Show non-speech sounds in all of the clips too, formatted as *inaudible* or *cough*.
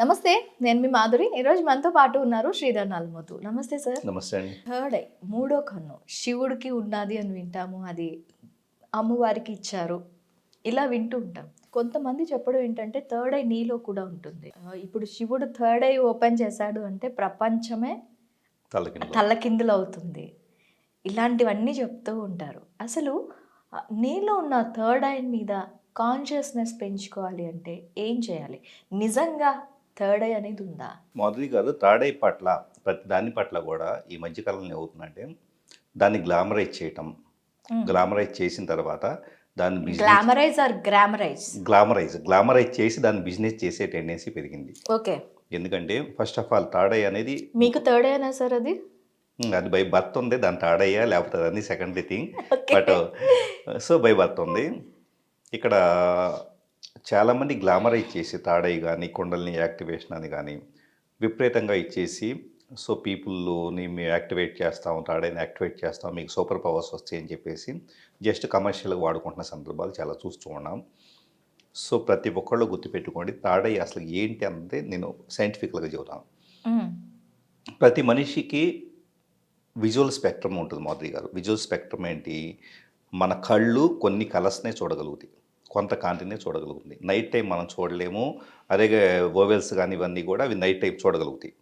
నమస్తే నేను మీ మాధురి. ఈరోజు మనతో పాటు ఉన్నారు శ్రీధర్ నల్మోతు నమస్తే సార్. నమస్తే అండి. థర్డ్ ఐ మూడో కన్ను. శివుడికి ఉన్నది అని వింటాము అది అమ్మవారికి ఇచ్చారు. ఇలా వింటూ ఉంటాం. కొంతమంది చెప్పడం ఏంటంటే థర్డ్ ఐ నీలో కూడా ఉంటుంది. ఇప్పుడు శివుడు థర్డ్ ఐ ఓపెన్ చేశాడు అంటే ప్రపంచమే తల్లకిందులు అవుతుంది. ఇలాంటివన్నీ చెప్తూ ఉంటారు. అసలు నీలో ఉన్న థర్డ్ ఐ మీద కాన్షియస్నెస్ పెంచుకోవాలి అంటే ఏం చేయాలి? నిజంగా థర్డ్ ఐ అనేది ఉందా? మాధురి గారు తాడై పట్ల ప్రతి దాని పట్ల కూడా ఈ మధ్యకాలంలో ఏమవుతుందంటే దాన్ని గ్లామరైజ్ చేయటం గ్లామరైజ్ చేసిన తర్వాత దాన్ని glamorise or glamorise? Glamorise glamorise చేసి దాన్ని బిజినెస్ చేసే టెండెన్సీ పెరిగింది. ఓకే. ఎందుకంటే ఫస్ట్ ఆఫ్ ఆల్ తాడై అనేది మీకు థర్డ్ ఐనా సార్ అది? అది బై బర్త్ ఉంది దాని తాడయ్యా లేకపోతే అది secondary thing. *laughs* But so by birth ఉంది. ఇక్కడ చాలామంది గ్లామరైజ్ చేసి తాడై కానీ కుండల్ని యాక్టివేషన్ అని కానీ విపరీతంగా ఇచ్చేసి సో పీపుల్ని మేము యాక్టివేట్ చేస్తాం తాడైని యాక్టివేట్ చేస్తాం మీకు సూపర్ పవర్స్ వస్తాయి అని చెప్పేసి జస్ట్ కమర్షియల్గా వాడుకుంటున్న సందర్భాలు చాలా చూస్తూ ఉన్నాం. సో ప్రతి ఒక్కళ్ళు గుర్తుపెట్టుకోండి తాడై అసలు ఏంటి అన్నది నేను సైంటిఫిక్గా చెబుతాను. ప్రతి మనిషికి విజువల్ స్పెక్ట్రమ్ ఉంటుంది మాధురి గారు. విజువల్ స్పెక్ట్రమ్ ఏంటి? మన కళ్ళు కొన్ని కలర్స్నే చూడగలుగుతాయి. కొంత కాంతినే చూడగలుగుతుంది. నైట్ టైం మనం చూడలేము. అదే ఓవెల్స్ కానీ ఇవన్నీ కూడా అవి నైట్ టైం చూడగలుగుతాయి.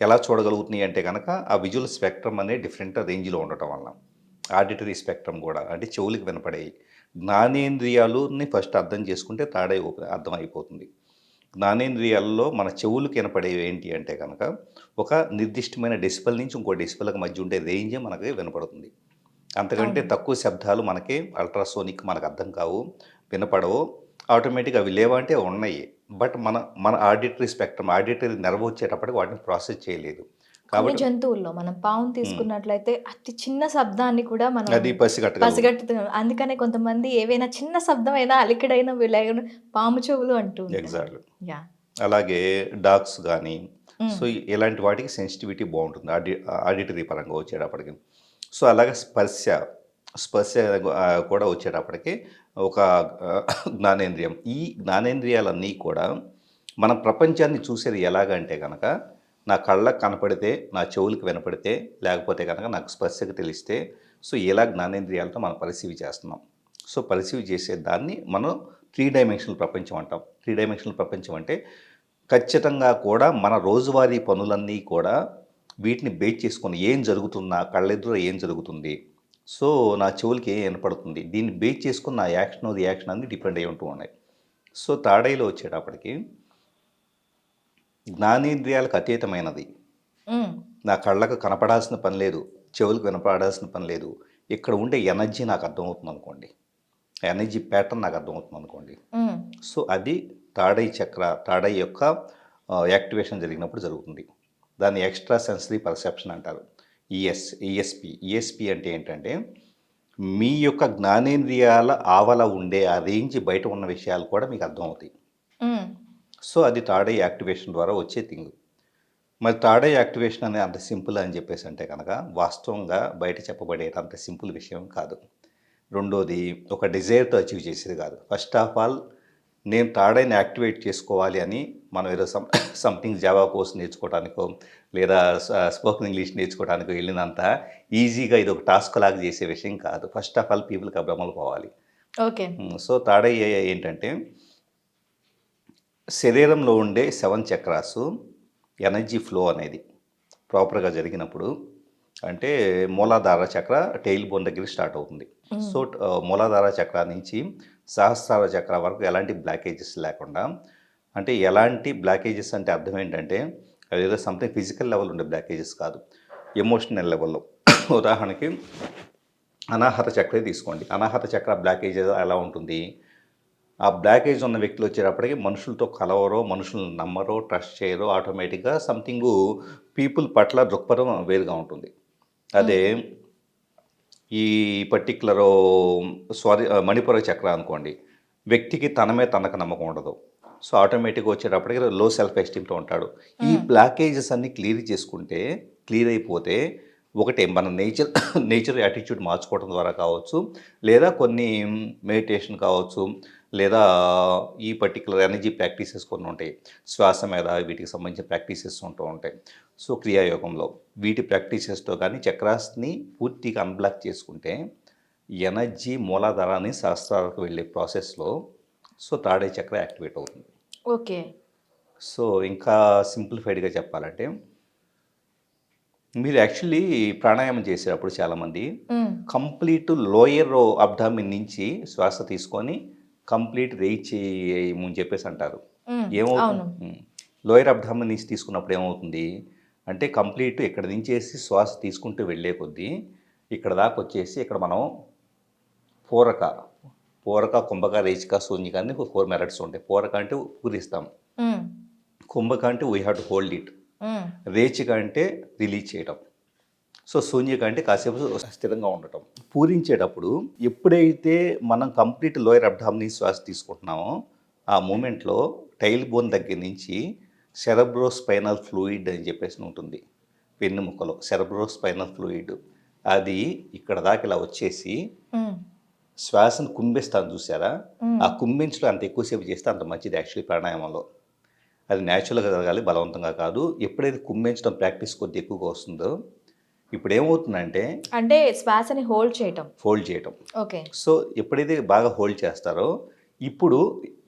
ఎలా చూడగలుగుతున్నాయి అంటే కనుక ఆ విజువల్ స్పెక్ట్రమ్ అనే డిఫరెంట్ రేంజ్లో ఉండటం వల్ల. ఆడిటరీ స్పెక్ట్రమ్ కూడా అంటే చెవులకు వినపడేవి జ్ఞానేంద్రియాలని ఫస్ట్ అర్థం చేసుకుంటే తాడే అర్థం అయిపోతుంది. జ్ఞానేంద్రియాల్లో మన చెవులకు వినపడేవి ఏంటి అంటే కనుక ఒక నిర్దిష్టమైన డెసిబల్ నుంచి ఇంకో డెసిబల్కి మధ్య ఉండే రేంజే మనకి వినపడుతుంది. అంతకంటే. తక్కువ శబ్దాలు మనకి అల్ట్రాసోనిక్ మనకు అర్థం కావు. వినపడవు. ఆటోమేటిక్గా అవి లేవంటే ఉన్నాయి. బట్ మన మన ఆడిటరీ స్పెక్ట్రమ్ ఆడిటరీ నెరవ వచ్చేటప్పటికి వాటిని ప్రాసెస్ చేయలేదు. కాబట్టి జంతువుల్లో మనం పావును తీసుకున్నట్లయితే అతి చిన్న శబ్దాన్ని కూడా మనం అది పసిగట్టుతున్నాం అందుకనే కొంతమంది ఏవైనా చిన్న శబ్దం అయినా అలికిడైన వీళ్ళైన పాము చెవులు అంటూ. ఎగ్జాక్ట్లీ అలాగే డాగ్స్ కానీ. సో ఇలాంటి వాటికి సెన్సిటివిటీ బాగుంటుంది. ఆడి ఆడిటరీ పరంగా వచ్చేటప్పటికి. సో అలాగే స్పర్శ స్పర్శ కూడా వచ్చేటప్పటికి ఒక జ్ఞానేంద్రియం. ఈ జ్ఞానేంద్రియాలన్నీ కూడా మన ప్రపంచాన్ని చూసేది ఎలాగంటే కనుక నా కళ్ళకు కనపడితే నా చెవులకు వినపడితే లేకపోతే కనుక నాకు స్పర్శకు తెలిస్తే సో ఎలా జ్ఞానేంద్రియాలతో మనం పరిశీవి చేస్తున్నాం. సో పరిశీవి చేసే దాన్ని మనం త్రీ డైమెన్షనల్ ప్రపంచం అంటాం. త్రీ డైమెన్షనల్ ప్రపంచం అంటే ఖచ్చితంగా కూడా మన రోజువారీ పనులన్నీ కూడా వీటిని బేస్ చేసుకొని ఏం జరుగుతున్నా కళ్ళెదురు ఏం జరుగుతుంది సో నా చెవులకి ఏం వినపడుతుంది? దీన్ని బేస్ చేసుకుని నా యాక్షన్ రియాక్షన్ అన్ని డిపెండ్ అయి ఉంటూ ఉన్నాయి. సో తాడైలో వచ్చేటప్పటికి జ్ఞానేంద్రియాలకు అతీతమైనది. నా కళ్ళకు కనపడాల్సిన పని లేదు. చెవులకు వినపడాల్సిన పని లేదు. ఇక్కడ ఉండే ఎనర్జీ నాకు అర్థమవుతుంది అనుకోండి. ఎనర్జీ ప్యాటర్న్ నాకు అర్థమవుతుంది అనుకోండి. సో అది తాడై చక్ర తాడై యొక్క యాక్టివేషన్ జరిగినప్పుడు జరుగుతుంది. దాన్ని ఎక్స్ట్రా సెన్సరీ పర్సెప్షన్ అంటారు. ఈఎస్ ఈఎస్పి ఈఎస్పి అంటే ఏంటంటే మీ యొక్క జ్ఞానేంద్రియాల ఆవల ఉండే ఆ రేంజ్ బయట ఉన్న విషయాలు కూడా మీకు అర్థమవుతాయి. సో అది తాడై యాక్టివేషన్ ద్వారా వచ్చే థింగ్. మరి తాడై యాక్టివేషన్ అనేది అంత సింపుల్ అని చెప్పేసి అంటే కనుక వాస్తవంగా బయట చెప్పబడే అంత సింపుల్ విషయం కాదు. రెండోది ఒక డిజైర్తో అచీవ్ చేసేది కాదు. ఫస్ట్ ఆఫ్ ఆల్ నేను తాడైని యాక్టివేట్ చేసుకోవాలి అని మనం ఏదో సమ్ సంథింగ్ జావా కోర్స్ నేర్చుకోవడానికో లేదా స్పోకెన్ ఇంగ్లీష్ నేర్చుకోవడానికో వెళ్ళినంత ఈజీగా ఇది ఒక టాస్క్ లాగా చేసే విషయం కాదు. ఫస్ట్ ఆఫ్ ఆల్ పీపుల్కి అభ్రమలు పోవాలి. ఓకే. సో తాడై ఏంటంటే శరీరంలో ఉండే సెవెన్ చక్రాసు ఎనర్జీ ఫ్లో అనేది ప్రాపర్గా జరిగినప్పుడు అంటే మూలాధార చక్ర టెయిల్ బోన్ దగ్గర స్టార్ట్ అవుతుంది. సో మూలాధార చక్ర నుంచి సహస్రార చక్ర వరకు ఎలాంటి బ్లాకేజెస్ లేకుండా అంటే ఎలాంటి బ్లాకేజెస్ అంటే అర్థం ఏంటంటే అదేదో సంథింగ్ ఫిజికల్ లెవెల్ ఉండే బ్లాకేజెస్ కాదు. ఎమోషనల్ లెవెల్లో ఉదాహరణకి అనాహత చక్రే తీసుకోండి. అనాహత చక్ర బ్లాకేజ్ ఎలా ఉంటుంది? ఆ బ్లాకేజ్ ఉన్న వ్యక్తులు వచ్చేటప్పటికి మనుషులతో కలవరో మనుషులను నమ్మరో ట్రస్ట్ చేయరో ఆటోమేటిక్గా సంథింగ్ పీపుల్ పట్ల దృక్పథం వేరుగా ఉంటుంది. అదే ఈ పర్టిక్యులర్ స్వాది మణిపుర చక్ర అనుకోండి. వ్యక్తికి తనమే తనకు నమ్మకం ఉండదు. సో ఆటోమేటిక్గా వచ్చేటప్పటికి లో సెల్ఫ్ ఎస్టీమ్తో ఉంటాడు. ఈ బ్లాకేజెస్ అన్ని క్లియర్ చేసుకుంటే క్లియర్ అయిపోతే ఒకటే మన నేచర్ *coughs* నేచర్ యాటిట్యూడ్ మార్చుకోవడం ద్వారా కావచ్చు లేదా కొన్ని మెడిటేషన్ కావచ్చు లేదా ఈ పర్టికులర్ ఎనర్జీ ప్రాక్టీసెస్ కొన్ని ఉంటాయి. శ్వాస మీద వీటికి సంబంధించిన ప్రాక్టీసెస్ ఉంటూ ఉంటాయి. సో క్రియాయోగంలో వీటి ప్రాక్టీసెస్తో కానీ చక్రాస్ని పూర్తిగా అన్బ్లాక్ చేసుకుంటే ఎనర్జీ మూలాధారాన్ని సహస్రాలకు వెళ్ళే ప్రాసెస్లో సో తాడే చక్ర యాక్టివేట్ అవుతుంది. ఓకే. సో ఇంకా సింప్లిఫైడ్గా చెప్పాలంటే మీరు యాక్చువల్లీ ప్రాణాయామం చేసేటప్పుడు చాలామంది. కంప్లీట్ లోయర్ అబ్డామిన్ నుంచి శ్వాస తీసుకొని కంప్లీట్ రేయి చేయమని చెప్పేసి అంటారు. ఏమవుతుంది? లోయర్ అబ్డామిన్ నుంచి తీసుకున్నప్పుడు ఏమవుతుంది? అంటే కంప్లీట్ ఇక్కడ నుంచి వేసి శ్వాస తీసుకుంటూ వెళ్ళే కొద్దీ ఇక్కడ దాకా వచ్చేసి ఇక్కడ మనం పూరక పూరక కుంభక రేచిక శూన్యక అని ఫోర్ మెరట్స్ ఉంటాయి. పూరక అంటే పూరిస్తాం. కుంభక అంటే we have to hold it. రేచిక అంటే రిలీజ్ చేయడం సో శూన్యక అంటే కాసేపు స్థిరంగా ఉండటం. పూరించేటప్పుడు ఎప్పుడైతే మనం కంప్లీట్ లోయర్ అబ్డామినీ శ్వాస తీసుకుంటున్నామో ఆ మూమెంట్లో టైల్ బోన్ దగ్గర నుంచి సెరబ్రో స్పైనల్ ఫ్లూయిడ్ అని చెప్పేసి ఉంటుంది. వెన్నుముక్కలో సెరబ్రో స్పైనల్ ఫ్లూయిడ్. అది ఇక్కడ దాకా ఇలా వచ్చేసి. శ్వాసను కుంభిస్తాను చూసారా. ఆ కుంభించడం అంత ఎక్కువసేపు చేస్తే అంత మంచిది యాక్చువల్లీ ప్రాణాయామంలో. అది న్యాచురల్గా జరగాలి బలవంతంగా కాదు. ఎప్పుడైతే కుంభించడం ప్రాక్టీస్ కొద్ది ఎక్కువగా వస్తుందో ఇప్పుడు ఏమవుతుందంటే అంటే శ్వాసని హోల్డ్ చేయటం. ఫోల్డ్ చేయటం. ఓకే. సో ఎప్పుడైతే బాగా హోల్డ్ చేస్తారో ఇప్పుడు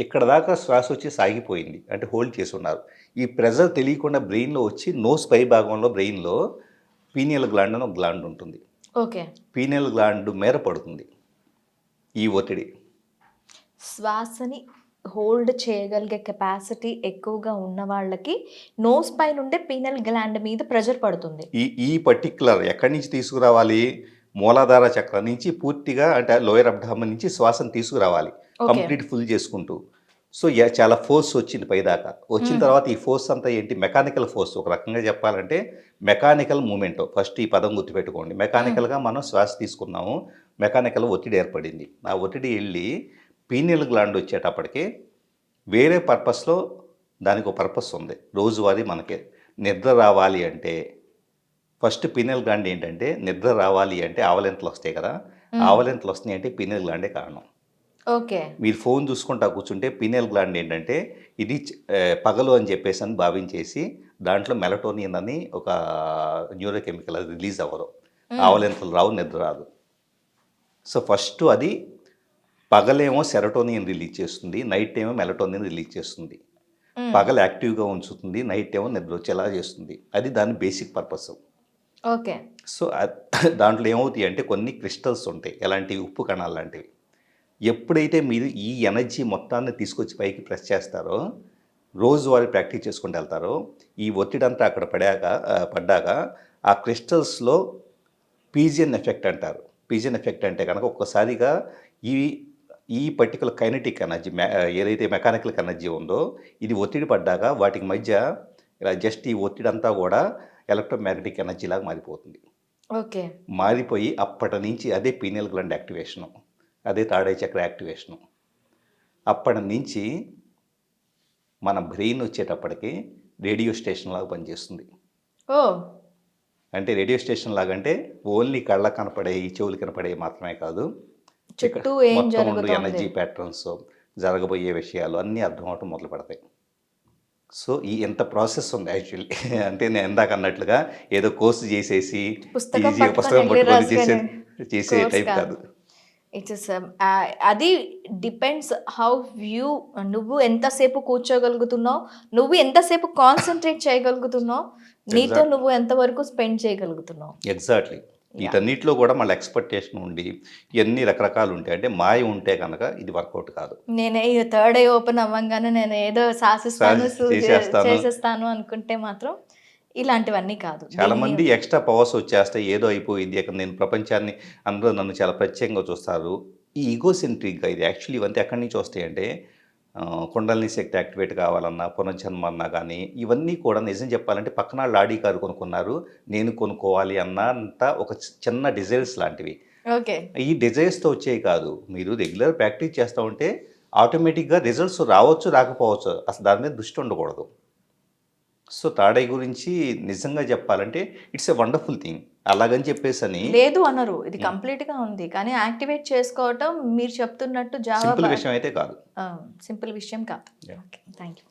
ఇక్కడ దాకా శ్వాస వచ్చి సాగిపోయింది. అంటే హోల్డ్ చేసి ఉన్నారు ఈ ప్రెజర్ తెలియకుండా బ్రెయిన్లో వచ్చి నోస్ పై భాగంలో బ్రెయిన్లో పీనియల్ గ్లాండ్ అని ఒక గ్లాండ్ ఉంటుంది. ఓకే. పీనియల్ గ్లాండ్ మేర పడుతుంది ఈ ఒత్తిడి. శ్వాసని హోల్డ్ చేయగలిగే కెపాసిటీ ఎక్కువగా ఉన్న వాళ్ళకి నోస్ పై నుండే పీనల్ గ్లాండ్ మీద ప్రెషర్ పడుతుంది. ఈ ఈ పర్టిక్యులర్ ఎక్కడి నుంచి తీసుకురావాలి? మూలాధార చక్రం నుంచి పూర్తిగా అంటే లోయర్ అబ్డామన్ నుంచి శ్వాసను తీసుకురావాలి. కంప్లీట్ ఫుల్ చేసుకుంటూ. సో చాలా ఫోర్స్ వచ్చింది పైదాకా. వచ్చిన తర్వాత ఈ ఫోర్స్ అంతా ఏంటి? Mechanical force. ఒక రకంగా చెప్పాలంటే మెకానికల్ మూమెంట్. ఫస్ట్ ఈ పదం గుర్తుపెట్టుకోండి. మెకానికల్గా మనం శ్వాస తీసుకున్నాము. మెకానికల్ ఒత్తిడి ఏర్పడింది. ఆ ఒత్తిడి వెళ్ళి పీనియల్ గ్లాండ్ వచ్చేటప్పటికి వేరే పర్పస్లో దానికి ఒక పర్పస్ ఉంది. రోజువారీ మనకి. నిద్ర రావాలి అంటే ఫస్ట్ పీనల్ గ్లాండ్ ఏంటంటే నిద్ర రావాలి అంటే ఆవలింతలు వస్తాయి కదా? ఆవలింతలు వస్తున్నాయి అంటే పీనల్ గ్లాండే కారణం. ఓకే. మీరు ఫోన్ చూసుకుంటా కూర్చుంటే పీనల్ గ్లాండ్ ఏంటంటే ఇది పగలు అని చెప్పేసి అని భావించేసి దాంట్లో మెలటోనియన్ అని ఒక న్యూరోకెమికల్ అది రిలీజ్ అవ్వదు. ఆవలింతలు రావు నిద్ర రాదు. సో ఫస్ట్ అది పగలేమో సెరటోనియన్ రిలీజ్ చేస్తుంది నైట్ ఏమో మెలటోనియన్ రిలీజ్ చేస్తుంది. పగలు యాక్టివ్గా ఉంచుతుంది నైట్ ఏమో నిద్ర వచ్చేలా చేస్తుంది. అది దాని బేసిక్ పర్పస్. ఓకే. సో *laughs* దాంట్లో ఏమవుతాయి అంటే కొన్ని క్రిస్టల్స్ ఉంటాయి. ఎలాంటివి ఉప్పు కణాలు లాంటివి. ఎప్పుడైతే మీరు ఈ ఎనర్జీ మొత్తాన్ని తీసుకొచ్చి పైకి ప్రెస్ చేస్తారో రోజువారీ ప్రాక్టీస్ చేసుకుంటూ వెళ్తారో ఈ ఒత్తిడి అంతా అక్కడ పడాక పడ్డాక ఆ క్రిస్టల్స్లో పీజియన్ ఎఫెక్ట్ అంటారు. పీజియన్ ఎఫెక్ట్ అంటే కనుక ఒక్కసారిగా ఈ ఈ పర్టికులర్ కైనటిక్ ఎనర్జీ ఏదైతే మెకానికల్ ఎనర్జీ ఉందో ఇది ఒత్తిడి పడ్డాక వాటికి మధ్య ఇలా జస్ట్ ఈ ఒత్తిడి అంతా కూడా ఎలక్ట్రోమాగ్నెటిక్ ఎనర్జీ లాగా మారిపోతుంది. ఓకే. మారిపోయి అప్పటి నుంచి అదే పీనియల్ గ్లాండ్ యాక్టివేషను అదే తాడే చక్ర యాక్టివేషను అప్పటి నుంచి మన బ్రెయిన్ వచ్చేటప్పటికి రేడియో స్టేషన్ లాగా పనిచేస్తుంది. ఓ. అంటే రేడియో స్టేషన్ లాగా అంటే ఓన్లీ కళ్ళ కనపడే ఈ చెవులు కనపడే మాత్రమే కాదు చుట్టూ ఏం జరుగుతోంది? ఎనర్జీ ప్యాటర్న్స్ జరగబోయే విషయాలు అన్నీ అర్థం అవటం మొదలు పెడతాయి సో ఈ ఎంత ప్రాసెస్ ఉంది యాక్చువల్లీ *laughs* అంటే నేను ఇందాక అన్నట్లుగా ఏదో కోర్సు చేసేసి పుస్తకం ఈజీగా పట్టుకొని పుస్తకం వెళ్ళి పట్టుకొని చేసే చేసే టైప్ కాదు. ఇట్స్ అది డిపెండ్స్ హౌ వ్యూ నువ్వు ఎంతసేపు కూర్చోగలుగుతున్నావు నువ్వు ఎంతసేపు కాన్సన్ట్రేట్ చేయగలుగుతున్నావు నీతో. నువ్వు ఎంతవరకు స్పెండ్ చేయగలుగుతున్నావు ఎగ్జాక్ట్లీ వీటన్నిటిలో కూడా మళ్ళీ ఎక్స్పెక్టేషన్ ఉండి ఇవన్నీ రకరకాలు ఉంటాయి అంటే మాయ ఉంటే కనుక ఇది వర్కౌట్ కాదు. నేనే థర్డ్ ఐ ఓపెన్ అవ్వగానే నేను ఏదో శాసిస్తాను శాసి- చేసేస్తాను. అనుకుంటే మాత్రం ఇలాంటివన్నీ కాదు. చాలా మంది ఎక్స్ట్రా పవర్స్ వచ్చేస్తాయి. ఏదో అయిపోయింది. అక్కడ నేను ప్రపంచాన్ని అందరూ నన్ను చాలా ప్రత్యేకంగా చూస్తారు. ఈ ఈగోసెంట్రిక్గా ఇది యాక్చువల్లీ ఇవంతా ఎక్కడి నుంచి వస్తాయంటే కుండలిని శక్తి యాక్టివేట్ కావాలన్నా పునర్జన్మ అన్నా కానీ ఇవన్నీ కూడా నిజం చెప్పాలంటే పక్కన వాళ్ళు ఆడి కారు కొనుక్కున్నారు నేను కొనుక్కోవాలి అన్నంత ఒక చిన్న డిజైర్స్ లాంటివి. ఓకే. ఈ డిజైర్స్తో వచ్చేవి కాదు. మీరు రెగ్యులర్ ప్రాక్టీస్ చేస్తూ ఉంటే ఆటోమేటిక్గా రిజల్ట్స్ రావచ్చు రాకపోవచ్చు. అసలు దాని మీద దృష్టి ఉండకూడదు. సో ఐ గురించి నిజంగా చెప్పాలంటే ఇట్స్ ఎ వండర్ఫుల్ థింగ్. అలాగని చెప్పేసి అని లేదు అనరు. ఇది కంప్లీట్గా ఉంది. కానీ యాక్టివేట్ చేసుకోవటం మీరు చెప్తున్నట్టు జావా సింపుల్ విషయం అయితే కాదు. సింపుల్ విషయం కాదు. Thank you